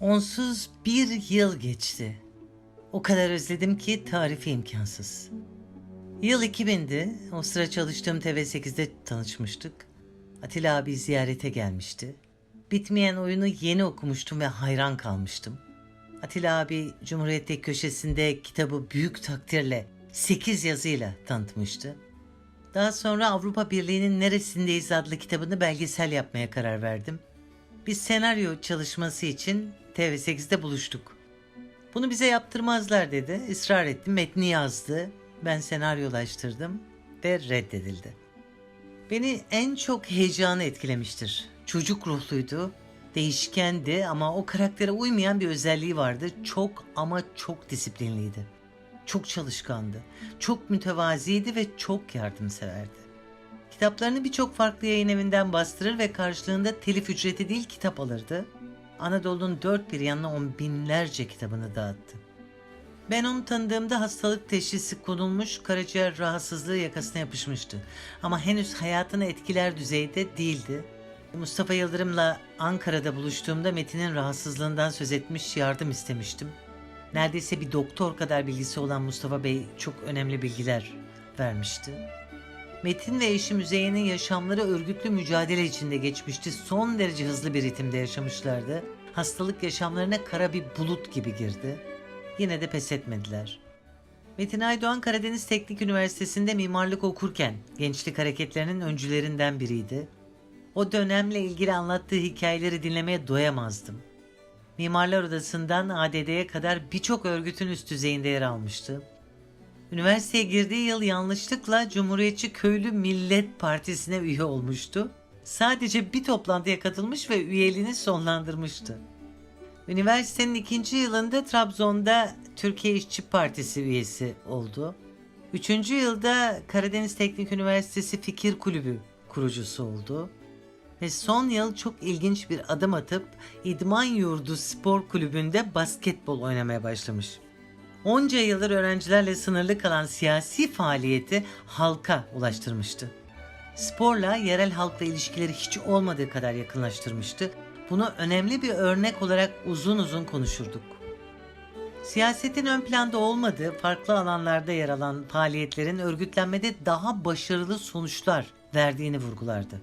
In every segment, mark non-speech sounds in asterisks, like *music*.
Onsuz bir yıl geçti. O kadar özledim ki tarifi imkansız. Yıl 2000'di. O sıra çalıştığım TV8'de tanışmıştık. Atilla abi ziyarete gelmişti. Bitmeyen oyunu yeni okumuştum ve hayran kalmıştım. Atilla abi Cumhuriyet'te köşesinde kitabı büyük takdirle 8 yazıyla tanıtmıştı. Daha sonra Avrupa Birliği'nin Neresindeyiz adlı kitabını belgesel yapmaya karar verdim. Bir senaryo çalışması için TV8'de buluştuk. Bunu bize yaptırmazlar dedi. Israr ettim. Metni yazdı. Ben senaryolaştırdım ve reddedildi. Beni en çok heyecanı etkilemiştir. Çocuk ruhluydu, değişkendi ama o karaktere uymayan bir özelliği vardı. Çok ama çok disiplinliydi. Çok çalışkandı, çok mütevaziydi ve çok yardımseverdi. Kitaplarını birçok farklı yayın evinden bastırır ve karşılığında telif ücreti değil kitap alırdı. Anadolu'nun dört bir yanına on binlerce kitabını dağıttı. Ben onu tanıdığımda hastalık teşhisi konulmuş, karaciğer rahatsızlığı yakasına yapışmıştı. Ama henüz hayatını etkiler düzeyde değildi. Mustafa Yıldırım'la Ankara'da buluştuğumda Metin'in rahatsızlığından söz etmiş, yardım istemiştim. Neredeyse bir doktor kadar bilgisi olan Mustafa Bey çok önemli bilgiler vermişti. Metin ve eşi Müzeyyen'in yaşamları örgütlü mücadele içinde geçmişti. Son derece hızlı bir ritimde yaşamışlardı. Hastalık yaşamlarına kara bir bulut gibi girdi. Yine de pes etmediler. Metin Aydoğan Karadeniz Teknik Üniversitesi'nde mimarlık okurken gençlik hareketlerinin öncülerinden biriydi. O dönemle ilgili anlattığı hikayeleri dinlemeye doyamazdım. Mimarlar Odası'ndan ADD'ye kadar birçok örgütün üst düzeyinde yer almıştı. Üniversiteye girdiği yıl yanlışlıkla Cumhuriyetçi Köylü Millet Partisi'ne üye olmuştu. Sadece bir toplantıya katılmış ve üyeliğini sonlandırmıştı. Üniversitenin ikinci yılında Trabzon'da Türkiye İşçi Partisi üyesi oldu. Üçüncü yılda Karadeniz Teknik Üniversitesi Fikir Kulübü kurucusu oldu. Ve son yıl çok ilginç bir adım atıp İdman Yurdu Spor Kulübü'nde basketbol oynamaya başlamış. Onca yıldır öğrencilerle sınırlı kalan siyasi faaliyeti halka ulaştırmıştı. Sporla yerel halkla ilişkileri hiç olmadığı kadar yakınlaştırmıştı. Bunu önemli bir örnek olarak uzun uzun konuşurduk. Siyasetin ön planda olmadığı farklı alanlarda yer alan faaliyetlerin örgütlenmede daha başarılı sonuçlar verdiğini vurgulardı.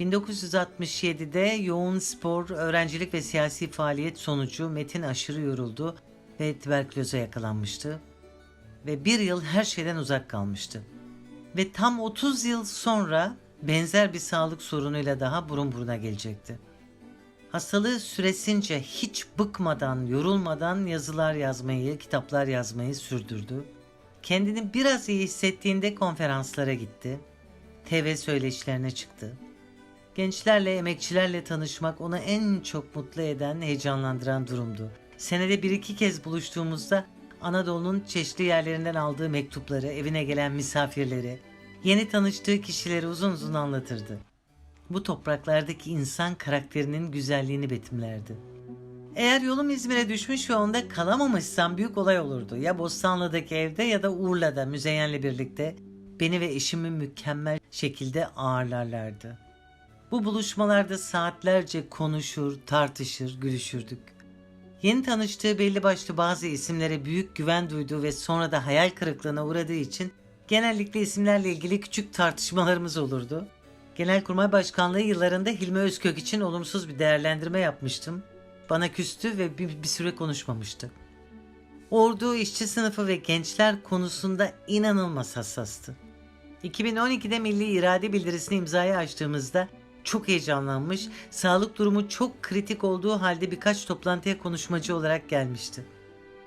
1967'de yoğun spor, öğrencilik ve siyasi faaliyet sonucu Metin aşırı yoruldu ve tüberküloza yakalanmıştı. Ve bir yıl her şeyden uzak kalmıştı. Ve tam 30 yıl sonra benzer bir sağlık sorunuyla daha burun buruna gelecekti. Hastalığı süresince hiç bıkmadan, yorulmadan yazılar yazmayı, kitaplar yazmayı sürdürdü. Kendini biraz iyi hissettiğinde konferanslara gitti. TV söyleşilerine çıktı. Gençlerle, emekçilerle tanışmak onu en çok mutlu eden, heyecanlandıran durumdu. Senede bir iki kez buluştuğumuzda Anadolu'nun çeşitli yerlerinden aldığı mektupları, evine gelen misafirleri, yeni tanıştığı kişileri uzun uzun anlatırdı. Bu topraklardaki insan karakterinin güzelliğini betimlerdi. Eğer yolum İzmir'e düşmüş ve onda kalamamışsam büyük olay olurdu. Ya Bostanlı'daki evde ya da Urla'da Müzeyyen'le birlikte beni ve eşimi mükemmel şekilde ağırlarlardı. Bu buluşmalarda saatlerce konuşur, tartışır, gülüşürdük. Yeni tanıştığı belli başlı bazı isimlere büyük güven duyduğu ve sonra da hayal kırıklığına uğradığı için genellikle isimlerle ilgili küçük tartışmalarımız olurdu. Genelkurmay Başkanlığı yıllarında Hilmi Özkök için olumsuz bir değerlendirme yapmıştım. Bana küstü ve bir, bir süre konuşmamıştı. Ordu, işçi sınıfı ve gençler konusunda inanılmaz hassastı. 2012'de Milli İrade Bildirisini imzaya açtığımızda çok heyecanlanmış, sağlık durumu çok kritik olduğu halde birkaç toplantıya konuşmacı olarak gelmişti.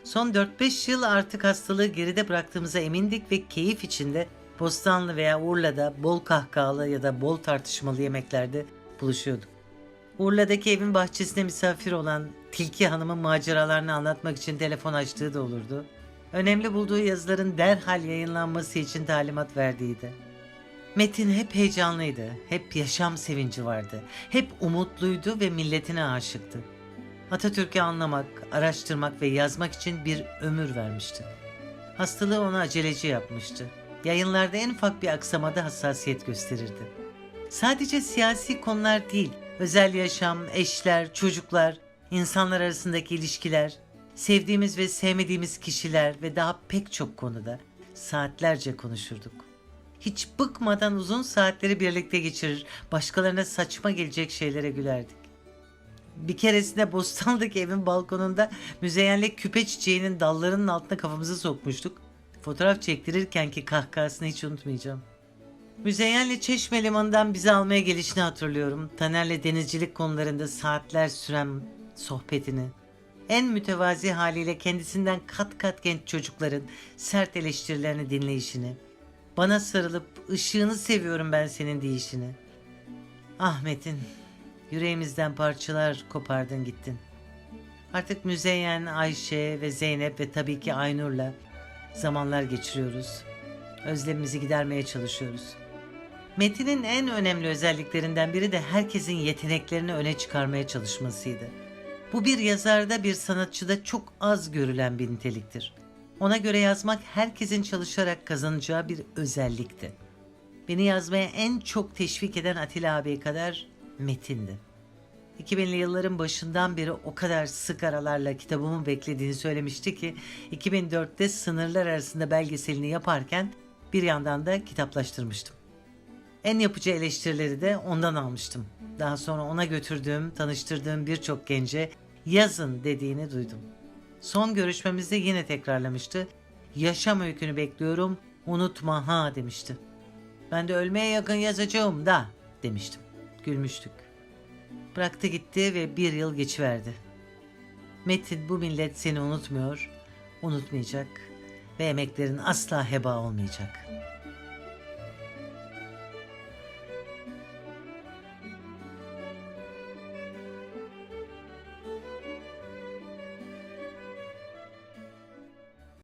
Son 4-5 yıl artık hastalığı geride bıraktığımıza emindik ve keyif içinde Bostanlı veya Urla'da bol kahkahalı ya da bol tartışmalı yemeklerde buluşuyorduk. Urla'daki evin bahçesine misafir olan Tilki Hanım'ın maceralarını anlatmak için telefon açtığı da olurdu. Önemli bulduğu yazıların derhal yayınlanması için talimat verdiydi. Metin hep heyecanlıydı, hep yaşam sevinci vardı, hep umutluydu ve milletine aşıktı. Atatürk'ü anlamak, araştırmak ve yazmak için bir ömür vermişti. Hastalığı onu aceleci yapmıştı. Yayınlarda en ufak bir aksamada hassasiyet gösterirdi. Sadece siyasi konular değil, özel yaşam, eşler, çocuklar, insanlar arasındaki ilişkiler, sevdiğimiz ve sevmediğimiz kişiler ve daha pek çok konuda saatlerce konuşurduk. Hiç bıkmadan uzun saatleri birlikte geçirir, başkalarına saçma gelecek şeylere gülerdik. Bir keresinde Bostan'daki *laughs* evin balkonunda müzeyyenle küpe çiçeğinin dallarının altına kafamızı sokmuştuk. Fotoğraf çektirirken ki kahkahasını hiç unutmayacağım. Müzeyyenle Çeşme Limanı'ndan bizi almaya gelişini hatırlıyorum. Taner'le denizcilik konularında saatler süren sohbetini. En mütevazi haliyle kendisinden kat kat genç çocukların sert eleştirilerini dinleyişini. Bana sarılıp ışığını seviyorum ben senin deyişini. Ahmet'in yüreğimizden parçalar kopardın gittin. Artık Müzeyyen, Ayşe ve Zeynep ve tabii ki Aynur'la zamanlar geçiriyoruz. Özlemimizi gidermeye çalışıyoruz. Metin'in en önemli özelliklerinden biri de herkesin yeteneklerini öne çıkarmaya çalışmasıydı. Bu bir yazarda bir sanatçıda çok az görülen bir niteliktir. Ona göre yazmak herkesin çalışarak kazanacağı bir özellikti. Beni yazmaya en çok teşvik eden Atilla abi kadar Metin'di. 2000'li yılların başından beri o kadar sık aralarla kitabımı beklediğini söylemişti ki 2004'te sınırlar arasında belgeselini yaparken bir yandan da kitaplaştırmıştım. En yapıcı eleştirileri de ondan almıştım. Daha sonra ona götürdüğüm, tanıştırdığım birçok gence yazın dediğini duydum. Son görüşmemizde yine tekrarlamıştı. Yaşam öykünü bekliyorum, unutma ha demişti. Ben de ölmeye yakın yazacağım da demiştim. Gülmüştük. Bıraktı gitti ve bir yıl geçiverdi. Metin bu millet seni unutmuyor, unutmayacak ve emeklerin asla heba olmayacak.''